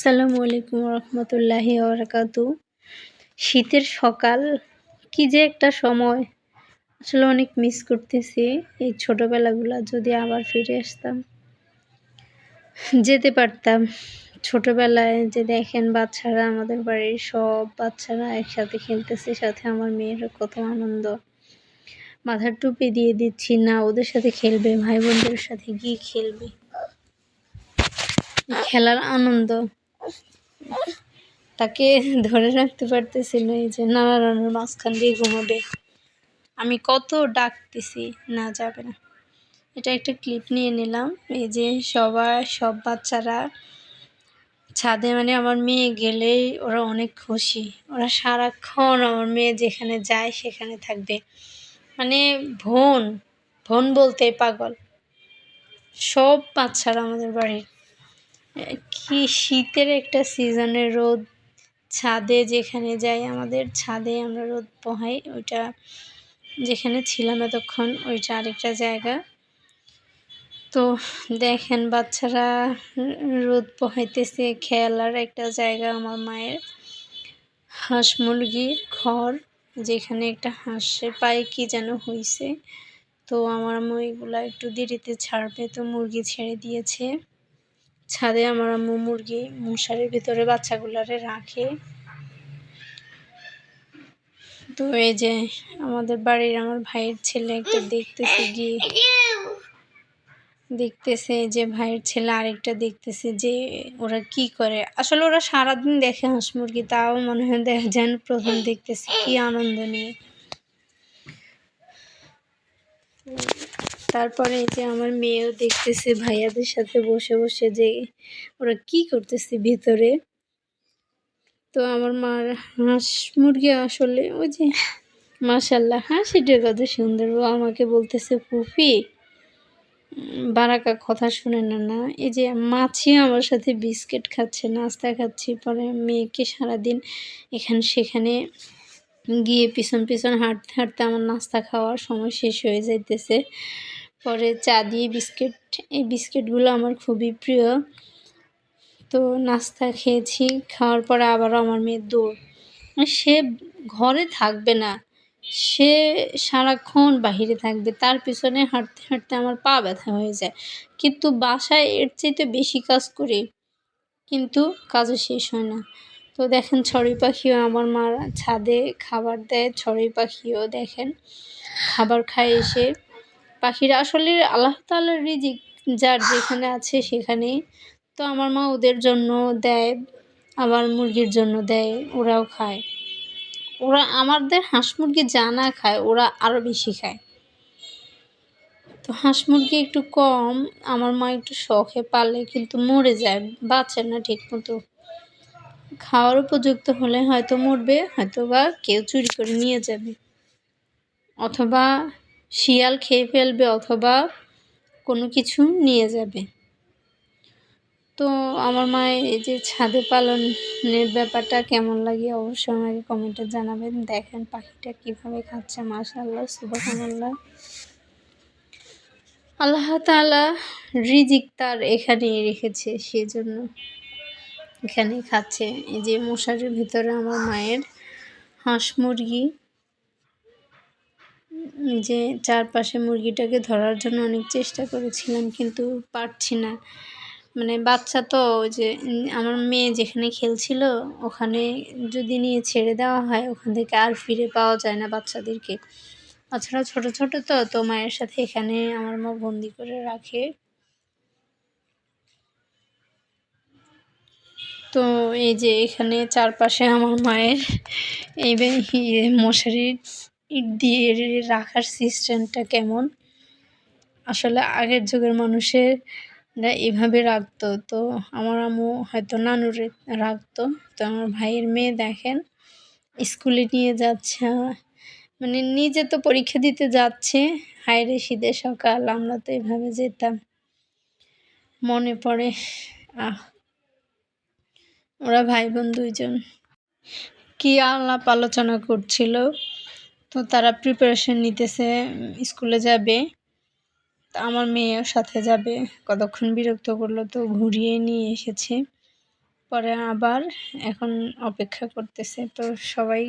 আসসালামু আলাইকুম রহমতুল্লাহি ওবরাকাতু শীতের সকাল, কি যে একটা সময়। আসলে অনেক মিস করতেছি এই ছোটোবেলাগুলো, যদি আবার ফিরে আসতাম। যেতে পারতাম। ছোটোবেলায় যে দেখেন বাচ্চারা, আমাদের বাড়ির সব বাচ্চারা একসাথে খেলতেছে, সাথে আমার মেয়ের কত আনন্দ। মাথার টুপি দিয়ে দিচ্ছি, না, ওদের সাথে খেলবে ভাই বোনদের সাথে গিয়ে খেলবে। খেলার আনন্দ। তাকে ধরে রাখতে পারতেছি না, এই যে নানা রান্নার মাঝখান দিয়ে ঘুমাবে। আমি কত ডাকতেছি, না যাবে না। এটা একটা ক্লিপ নিয়ে নিলাম, এই যে সবাই সব বাচ্চারা ছাদে মানে আমার মেয়ে গেলেই ওরা অনেক খুশি। ওরা সারাক্ষণ আমার মেয়ে যেখানে যায় সেখানে থাকবে। মানে ভন ভন বলতে পাগল। সব বাচ্চারা আমাদের বাড়ির। কি শীতের একটা সিজনের রোদ, ছাদে যেখানে যাই আমাদের ছাদে আমরা রোদ পোহাই, ওইটা যেখানে ছিলাম এতক্ষণ, ওইটা আরেকটা জায়গা। তো দেখেন বাচ্চারা রোদ পোহাইতেছে, খেলার একটা জায়গা আমার মায়ের। হাঁস মুরগির ঘর, যেখানে একটা হাঁসের পায়ে কি যেন হয়েছে তো আমার আম্মু এগুলা একটু দেরিতে ছাড়বে, তো মুরগি ছেড়ে দিয়েছে। ছাদে আমার আম্মু মুরগি মশারির ভিতরে বাচ্চাগুলারে রাখে। তো এই যে আমাদের বাড়ির আমার ভাইয়ের ছেলে একটা দেখতেছে গিয়ে। দেখতেছে যে ভাইয়ের ছেলে আরেকটা দেখতেছে যে ওরা কি করে। আসলে ওরা সারাদিন দেখে হাঁস মুরগি, তাও মনে হয় দেখ যেন প্রথম দেখতেছে। কি আনন্দ নিয়ে। তারপরে এই যে আমার মেয়েও দেখতেছে ভাইয়াদের সাথে বসে বসে যে ওরা কি করতেছে ভিতরে। তো আমার মার হাঁস মুরগি আসলে ওই যে মাসাল্লাহ হ্যাঁ সেটার কত সুন্দর। ও আমাকে বলতেছে পুফি বারাকা কথা শুনে না না? এই যে মাছি আমার সাথে বিস্কিট খাচ্ছে, নাস্তা খাচ্ছি, পরে মেয়েকে সারাদিন এখানে সেখানে গিয়ে পিছন পিছন হাঁটতে হাঁটতে আমার নাস্তা খাওয়ার সময় শেষ হয়ে যাইতেছে। পরে চা দিয়ে বিস্কিট, এই বিস্কিটগুলো আমার খুবই প্রিয়। তো নাস্তা খেয়েছি, খাওয়ার পরে আবারও আমার মেয়ের দৌড়। সে ঘরে থাকবে না, সে সারাক্ষণ বাহিরে থাকবে, তার পিছনে হাঁটতে হাঁটতে আমার পা ব্যথা হয়ে যায়। কিন্তু বাসায় এর চাইতে বেশি কাজ করি, কিন্তু কাজও শেষ হয় না। তো দেখেন ছড়ি পাখিও আমার মা ছাদে খাবার দেয় ছড়ি পাখিও দেখেন, খাবার খায় এসে পাখিরা আসলে আল্লাহ তাল্লাহ রিজিক যার যেখানে আছে সেখানেই। তো আমার মা ওদের জন্য দেয়, আবার মুরগির জন্য দেয়, ওরাও খায়। ওরা আমাদের হাঁস মুরগি যা না খায়, ওরা আরও বেশি খায়। তো হাঁস মুরগি একটু কম, আমার মা একটু শখে পালে, কিন্তু মরে যায়, বাঁচে না ঠিক মতো খাওয়ার উপযুক্ত হলে হয়তো মরবে হয়তো বা কেউ চুরি করে নিয়ে যাবে। অথবা শিয়াল খেয়ে ফেলবে অথবা কোনো কিছু নিয়ে যাবে। তো আমার মায়ের এই যে ছাদে পালনের ব্যাপারটা কেমন লাগে অবশ্যই আমাকে কমেন্টে জানাবেন। দেখেন পাখিটা কীভাবে খাচ্ছে মাশাল্লাহ সুবাহান্লাহ আল্লাহ তালা রিজিক তার এখানেই রেখেছে, সেজন্য এখানে খাচ্ছে। এই যে মশারির ভিতরে আমার মায়ের হাঁস মুরগি যে চারপাশে মুরগিটাকে ধরার জন্য অনেক চেষ্টা করেছিলাম, কিন্তু পারছি না। মানে বাচ্চা তো যে আমার মেয়ে যেখানে খেলছিল, ওখানে যদি নিয়ে ছেড়ে দেওয়া হয়, ওখান থেকে আর ফিরে পাওয়া যায় না বাচ্চাদেরকে। তাছাড়া ছোট ছোট তো তো মায়ের সাথে এখানে আমার মা বন্দি করে রাখে। তো এই যে এখানে চারপাশে আমার মায়ের, এই মশারির দিয়ে রাখার সিস্টেমটা কেমন? আসলে আগের যুগের মানুষের এভাবে রাখতো। তো আমার আম্মু হয়তো নানুরে রাখতো। তো আমার ভাইয়ের মেয়ে দেখেন, স্কুলে নিয়ে যাচ্ছে। মানে নিজে তো পরীক্ষা দিতে যাচ্ছে। হায়রে শীতের সকাল, আমরা তো এভাবে যেতাম। মনে পড়ে, আহ, ওরা ভাই বোন দুইজন। কি আলাপ আলোচনা করছিল? তো তারা প্রিপারেশন নিতেছে, স্কুলে যাবে। আমার মেয়েও সাথে যাবে। কতক্ষণ বিরক্ত করল তো ঘুরিয়ে নিয়ে এসেছে। পরে আবার এখন অপেক্ষা করতেছে। তো সবাই